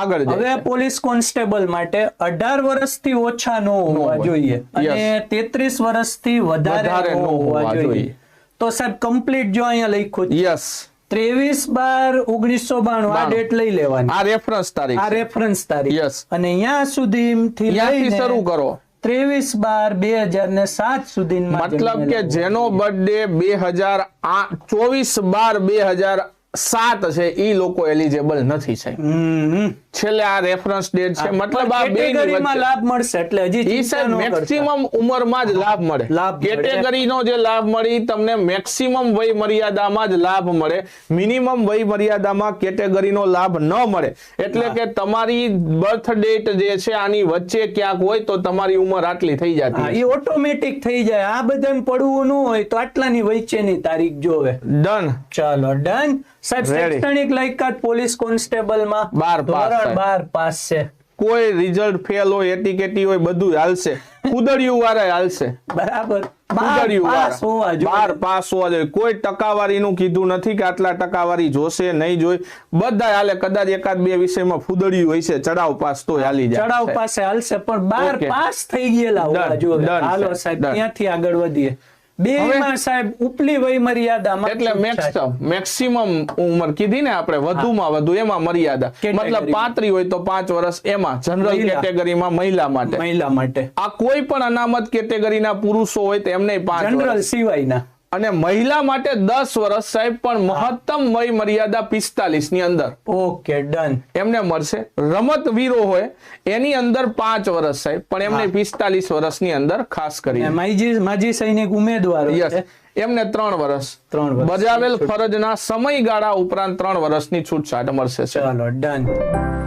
આગળ હવે police constable માટે અઢાર વર્ષથી ઓછા ન હોવા જોઈએ અને તેત્રીસ વર્ષથી વધારે ન હોવા જોઈએ. તો સાહેબ કમ્પ્લીટ જો અહીંયા લખ્યું યસ ત્રેવીસ બાર ઓગણીસો બાણું આ ડેટ લઈ લેવાની. આ રેફરન્સ તારીખ આ રેફરન્સ તારીખ. યસ અને અહીંયા સુધી થી શરૂ કરો. ત્રેવીસ બાર બે હજાર ને સાત સુધી મતલબ કે જેનો બર્થડે બે હજાર ચોવીસ બાર બે હજાર સાત છે ઈ લોકો એલિજેબલ નથી છે. છેલ્લે આ રેફરન્સ ડેટ છે મતલબ આ કેટેગરીમાં લાભ મળશે એટલે હજી ઈ મેક્સિમમ ઉંમરમાં જ લાભ મળે. કેટેગરીનો જે લાભ મળી તમને મેક્સિમમ વય મર્યાદામાં જ લાભ મળે. મિનિમમ વય મર્યાદામાં કેટેગરીનો લાભ ન મળે. એટલે કે તમારી બર્થ ડેટ જે છે આની વચ્ચે ક્યાંક હોય તો તમારી ઉંમર આટલી થઈ જતી એ ઓટોમેટિક થઈ જાય. આ બધાને પડવું ન હોય તો આટલાની વચ્ચેની તારીખ જોવે. ડન ચાલો ડન સાહેબ શૈક્ષણિક લાયકાત પોલીસ કોન્સ્ટેબલમાં બાર પાસ, ધોરણ સાહેબ. બાર પાસ છે. કોઈ રિઝલ્ટ ફેલ હોય એટીકેટી હોય બધું હાલશે. કુદડિયું વાળા હાલશે. બરાબર. બાર પાસ હોવા જોઈએ. કીધું નથી કે આટલા ટકાવારી જોશે નહીં જોઈ. બધા હાલે. કદાચ એકાદ બે વિષયમાં ફૂદડિયું હોય છે. ચડાવ પાસ તો હાલી જાય ચડાવ પાસે હાલશે પણ બાર પાસ થઈ ગયેલા હોવા જોઈએ. હાલો સાહેબ, સાહેબ ત્યાંથી આગળ વધીએ. બે માં સાહેબ ઉપલી વય મર્યાદામાં એટલે મેક્સિમમ મેક્સિમમ ઉંમર કીધી ને આપણે વધુમાં વધુ એમાં મર્યાદા. મતલબ પાતરી હોય તો પાંચ વર્ષ એમાં જનરલ. કેટેગરીમાં મહિલા માટે. મહિલા માટે. આ કોઈ પણ અનામત કેટેગરીના પુરુષો હોય તો એમને પાંચ જનરલ સિવાયના. અને મહિલા માટે દસ વર્ષ સાહેબ પણ મહત્તમ વય મર્યાદા પિસ્તાલીસની અંદર. Okay done. એમને મળશે. રમતવીરો હોય એની અંદર પાંચ વર્ષ સાહેબ પણ એમને પિસ્તાલીસ વર્ષની અંદર ખાસ કરી માજી માજી સૈનિક ઉમેદવાર એમને ત્રણ વર્ષ. ત્રણ બજાવેલ ફરજના સમયગાળા ઉપરાંત ત્રણ વર્ષની છૂટછાટ મળશે ચલો ડન.